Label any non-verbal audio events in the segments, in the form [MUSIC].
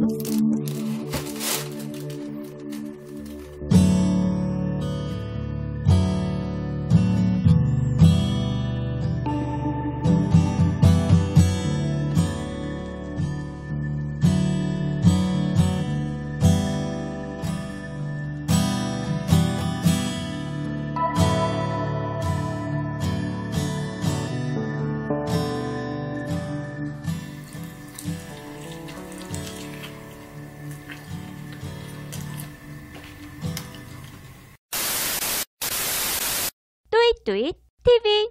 뚜잇 뚜잇 TV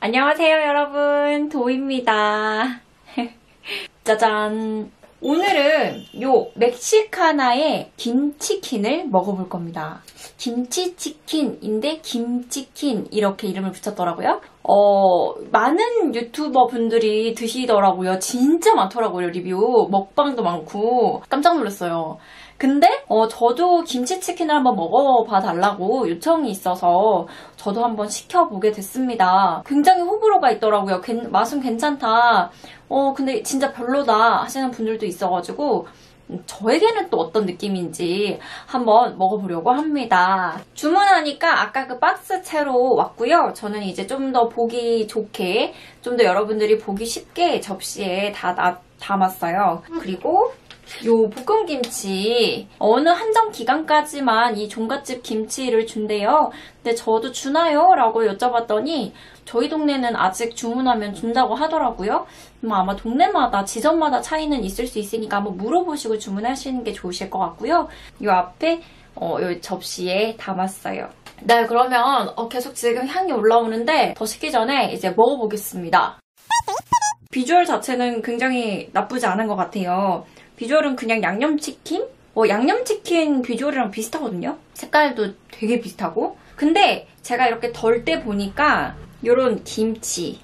안녕하세요 여러분. 도입니다. [LAUGHS] 짜잔. 오늘은 요 멕시카나의 김치킨을 먹어볼 겁니다. 김치치킨인데 김치킨 이렇게 이름을 붙였더라고요. 어 많은 유튜버 분들이 드시더라고요. 진짜 많더라고요 리뷰. 먹방도 많고. 깜짝 놀랐어요 근데 어, 저도 김치치킨을 한번 먹어봐 달라고 요청이 있어서 저도 한번 시켜보게 됐습니다. 굉장히 호불호가 있더라고요. 괜, 맛은 괜찮다. 어 근데 진짜 별로다 하시는 분들도 있어가지고 저에게는 또 어떤 느낌인지 한번 먹어보려고 합니다. 주문하니까 아까 그 박스 채로 왔고요. 저는 이제 좀 더 보기 좋게, 좀 더 여러분들이 보기 쉽게 접시에 다 나, 담았어요. 그리고 요 볶음김치 어느 한정 기간까지만 이 종갓집 김치를 준대요. 근데 저도 주나요? 라고 여쭤봤더니 저희 동네는 아직 주문하면 준다고 하더라고요. 아마 동네마다 지점마다 차이는 있을 수 있으니까 한번 물어보시고 주문하시는 게 좋으실 것 같고요. 요 앞에 어, 요 접시에 담았어요. 네, 그러면 어, 계속 지금 향이 올라오는데 더 식기 전에 이제 먹어보겠습니다. 비주얼 자체는 굉장히 나쁘지 않은 것 같아요. 비주얼은 그냥 양념치킨? 어, 양념치킨 비주얼이랑 비슷하거든요? 색깔도 되게 비슷하고. 근데 제가 이렇게 덜 때 보니까 요런 김치,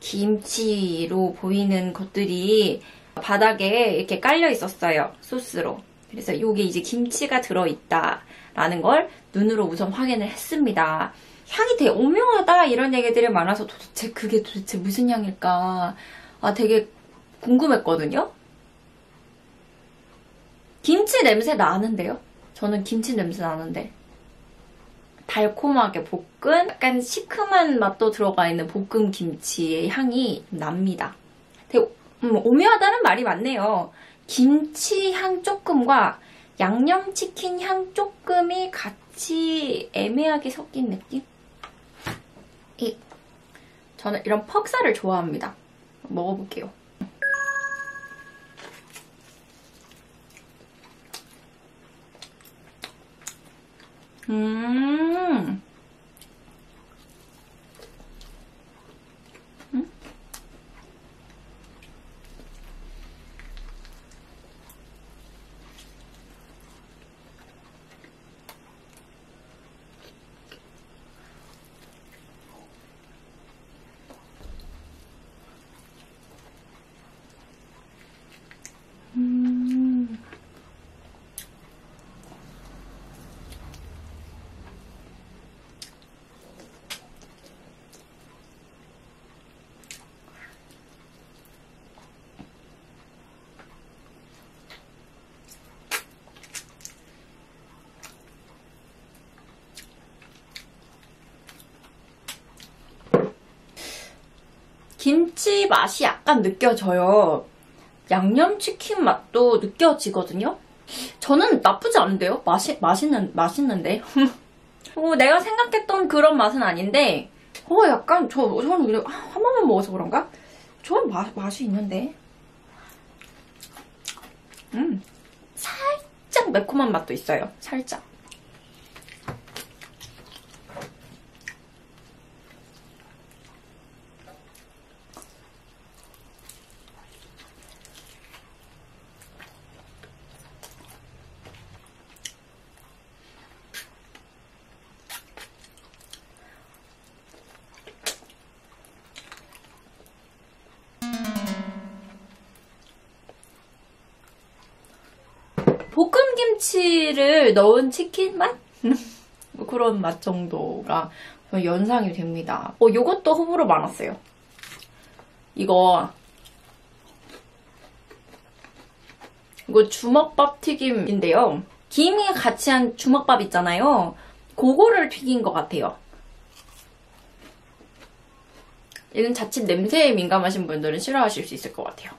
김치로 보이는 것들이 바닥에 이렇게 깔려 있었어요. 소스로. 그래서 요게 이제 김치가 들어있다라는 걸 눈으로 우선 확인을 했습니다. 향이 되게 오묘하다 이런 얘기들이 많아서 도대체 그게 도대체 무슨 향일까 아 되게 궁금했거든요. 김치 냄새 나는데요? 저는 김치 냄새 나는데. 달콤하게 볶은 약간 시큼한 맛도 들어가 있는 볶음 김치의 향이 납니다. 되게 음, 오묘하다는 말이 맞네요. 김치 향 조금과 양념치킨 향 조금이 같이 애매하게 섞인 느낌? 이, 저는 이런 퍽사를 좋아합니다. 먹어볼게요. 음. 음? 음. 김치 맛이 약간 느껴져요. 양념치킨 맛도 느껴지거든요. 저는 나쁘지 않은데요? 맛이, 맛있는, 맛있는데? [LAUGHS] 어, 내가 생각했던 그런 맛은 아닌데, 어, 약간, 저, 저는 그냥 한 번만 먹어서 그런가? 저는 맛, 맛이 있는데. 음, 살짝 매콤한 맛도 있어요. 살짝. 볶음김치를 넣은 치킨 맛? [LAUGHS] 뭐 그런 맛 정도가 연상이 됩니다. 어, 요것도 호불호 많았어요. 이거 이거 주먹밥 튀김인데요. 김이 같이 한 주먹밥 있잖아요. 그거를 튀긴 것 같아요. 이런 자칫 냄새에 민감하신 분들은 싫어하실 수 있을 것 같아요.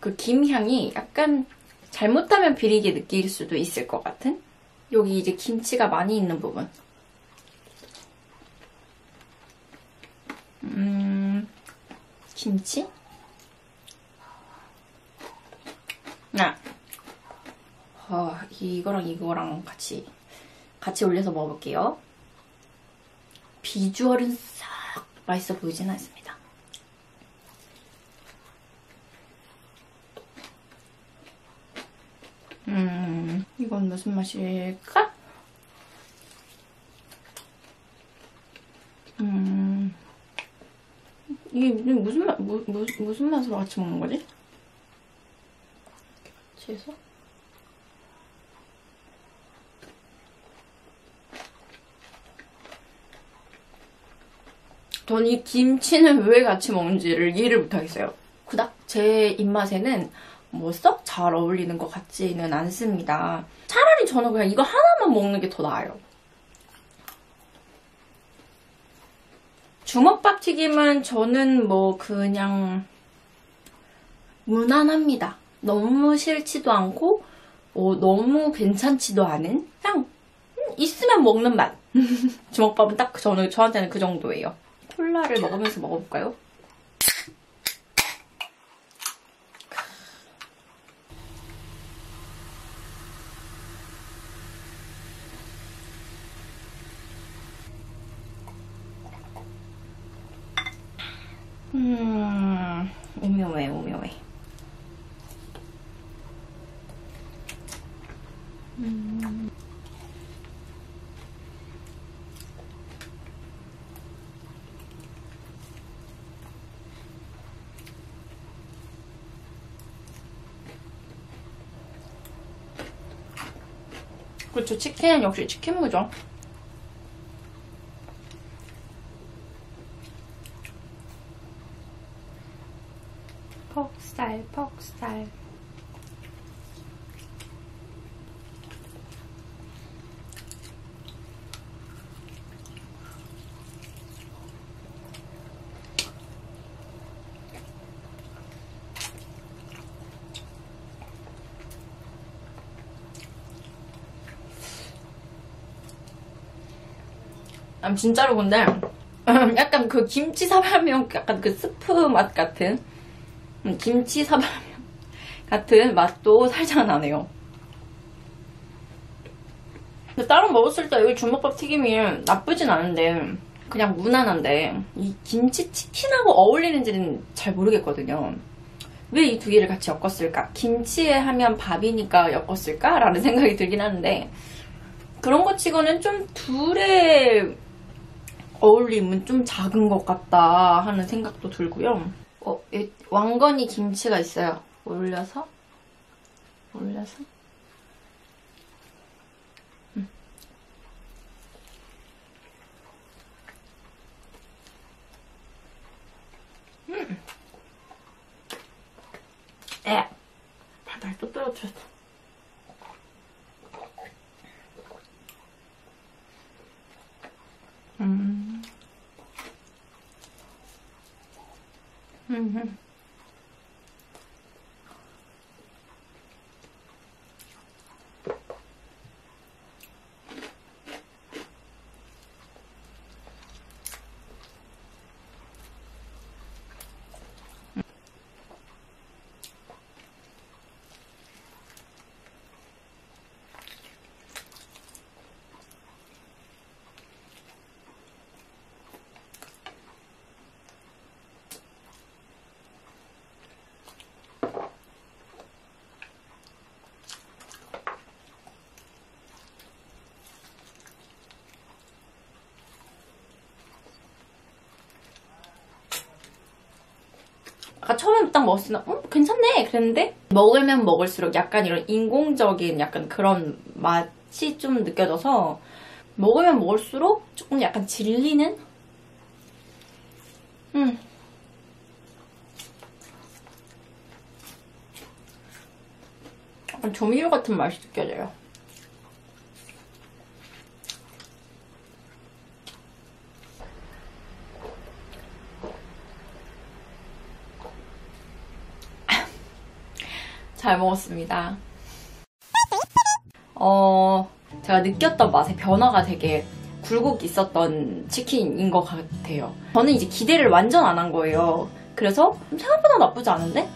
그 김 향이 약간 잘못하면 비리게 느낄 수도 있을 것 같은? 여기 이제 김치가 많이 있는 부분. 음, 김치? 아, 어, 이거랑 이거랑 같이, 같이 올려서 먹어볼게요. 비주얼은 싹 맛있어 보이진 않습니다. 음, 이건 무슨 맛일까? 음, 이게 무슨 맛, 무, 무, 무슨 맛으로 같이 먹는 거지? 이렇게 같이 해서? 전 이 김치는 왜 같이 먹는지를 이해를 못하겠어요. 그닥 제 입맛에는 뭐 썩 잘 어울리는 것 같지는 않습니다. 차라리 저는 그냥 이거 하나만 먹는 게 더 나아요. 주먹밥 튀김은 저는 뭐 그냥 무난합니다. 너무 싫지도 않고 어, 너무 괜찮지도 않은 그냥 음, 있으면 먹는 맛. [LAUGHS] 주먹밥은 딱 저는 저한테는 그 정도예요. 콜라를 먹으면서 먹어볼까요? 음, 오묘해, 오묘해. 음. 그렇죠. 치킨은 역시 치킨 무죠. 퍽살, 퍽살. 아, 진짜로 근데 약간 그 김치 사발면 약간 그 스프 맛 같은 음, 김치 사발면 [LAUGHS] 같은 맛도 살짝 나네요. 따로 먹었을 때 여기 주먹밥 튀김이 나쁘진 않은데 그냥 무난한데 이 김치 치킨하고 어울리는지는 잘 모르겠거든요. 왜 이 두 개를 같이 엮었을까? 김치에 하면 밥이니까 엮었을까? 라는 [LAUGHS] 생각이 들긴 하는데 그런 것 치고는 좀 둘의 어울림은 좀 작은 것 같다 하는 생각도 들고요. 어, 왕건이 김치가 있어요. 올려서 올려서 음. 음. 에, 바닥에 또 떨어뜨렸어. 음. 음. 아까 처음에 딱 먹었을 때, 음, 괜찮네! 그랬는데, 먹으면 먹을수록 약간 이런 인공적인 약간 그런 맛이 좀 느껴져서, 먹으면 먹을수록 조금 약간 질리는? 음. 약간 조미료 같은 맛이 느껴져요. 잘 먹었습니다. 어, 제가 느꼈던 맛의 변화가 되게 굴곡 있었던 치킨인 것 같아요. 저는 이제 기대를 완전 안 한 거예요. 그래서 생각보다 나쁘지 않은데?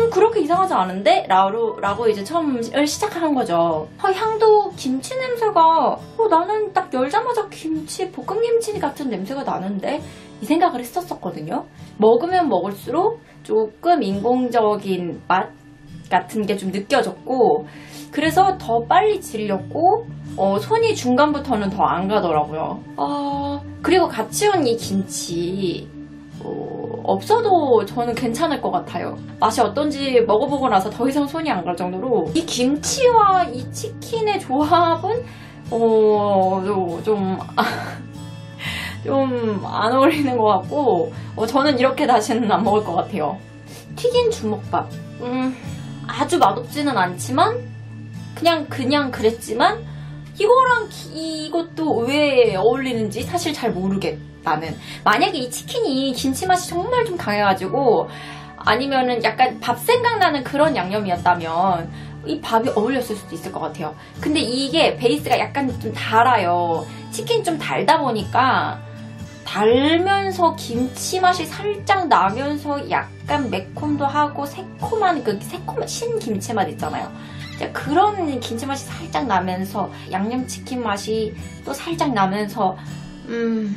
음, 그렇게 이상하지 않은데? 라고, 라고 이제 처음을 시작하는 거죠. 아, 향도 김치 냄새가, 어, 나는 딱 열자마자 김치, 볶음김치 같은 냄새가 나는데? 이 생각을 했었었거든요. 먹으면 먹을수록 조금 인공적인 맛 같은 게 좀 느껴졌고, 그래서 더 빨리 질렸고, 어, 손이 중간부터는 더 안 가더라고요. 아, 그리고 같이 온 이 김치, 어, 없어도 저는 괜찮을 것 같아요. 맛이 어떤지 먹어보고 나서 더 이상 손이 안 갈 정도로 이 김치와 이 치킨의 조합은 어, 좀, [LAUGHS] 좀 안 어울리는 것 같고 어, 저는 이렇게 다시는 안 먹을 것 같아요. 튀긴 주먹밥. 음, 아주 맛없지는 않지만 그냥 그냥 그랬지만 이거랑 기- 이것도 왜 어울리는지 사실 잘 모르겠 나는 만약에 이 치킨이 김치 맛이 정말 좀 강해가지고 아니면은 약간 밥 생각나는 그런 양념이었다면 이 밥이 어울렸을 수도 있을 것 같아요. 근데 이게 베이스가 약간 좀 달아요. 치킨이 좀 달다 보니까 달면서 김치 맛이 살짝 나면서 약간 매콤도 하고 새콤한 그 새콤한 신김치 맛 있잖아요. 그런 김치 맛이 살짝 나면서 양념치킨 맛이 또 살짝 나면서 음,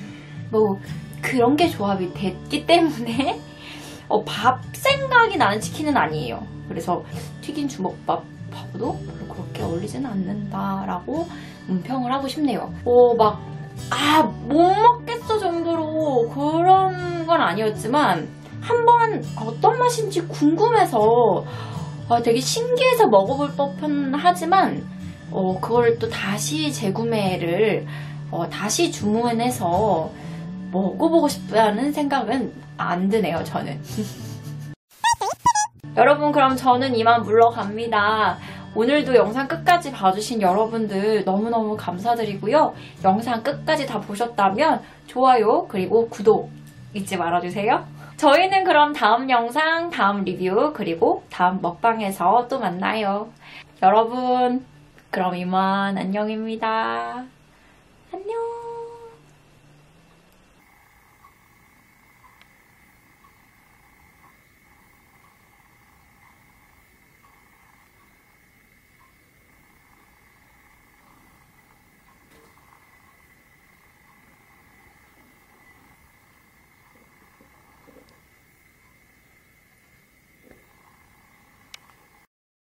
뭐 그런 게 조합이 됐기 때문에 [LAUGHS] 어, 밥 생각이 나는 치킨은 아니에요. 그래서 튀긴 주먹밥 밥도 별로 그렇게 어울리지는 않는다라고 문평을 하고 싶네요. 어, 막, 아, 못 먹겠어 정도로 그런 건 아니었지만 한번 어떤 맛인지 궁금해서 아, 되게 신기해서 먹어볼 법은 하지만 어, 그걸 또 다시 재구매를 어, 다시 주문해서 먹어보고 싶다는 생각은 안 드네요, 저는. [LAUGHS] 여러분, 그럼 저는 이만 물러갑니다. 오늘도 영상 끝까지 봐주신 여러분들 너무너무 감사드리고요. 영상 끝까지 다 보셨다면 좋아요, 그리고 구독 잊지 말아주세요. 저희는 그럼 다음 영상, 다음 리뷰, 그리고 다음 먹방에서 또 만나요. 여러분, 그럼 이만 안녕입니다.